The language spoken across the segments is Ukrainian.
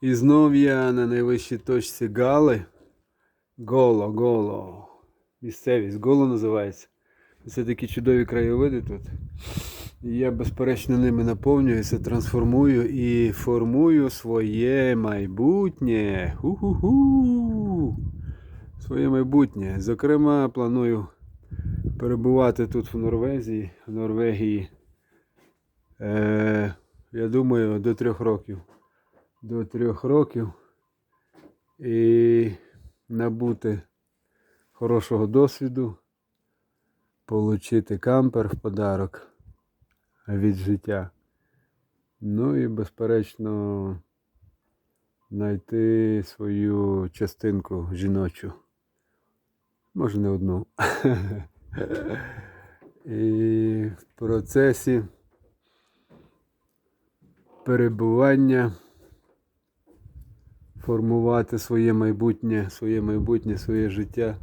І знов я на найвищій точці Гали. Голо, голо. Місцевість, голо називається. Це такі чудові краєвиди тут. Я безперечно ними наповнююся, трансформую і формую своє майбутнє. Ху-ху-ху. Своє майбутнє. Зокрема, планую перебувати тут в Норвезії, в Норвегії. Е, я думаю, до трьох років. До трьох років. І набути хорошого досвіду, отримати кампер в подарок від життя. Ну і, безперечно, знайти свою частинку жіночу. Може не одну. І в процесі перебування формувати своє майбутнє, своє майбутнє, своє життя,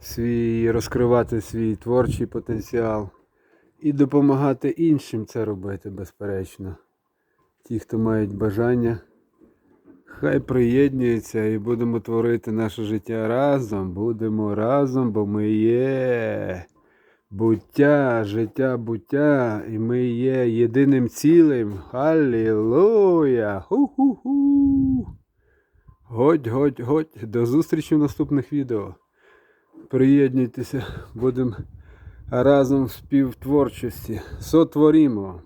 свій, розкривати свій творчий потенціал і допомагати іншим це робити, безперечно. Ті, хто мають бажання, хай приєднуються і будемо творити наше життя разом. Будемо разом, бо ми є буття, життя, буття, і ми є єдиним цілим. Алілуя! Ху-ху-ху! Годь, годь, годь. До зустрічі в наступних відео. Приєднуйтеся, будемо разом в співтворчості. Сотворімо.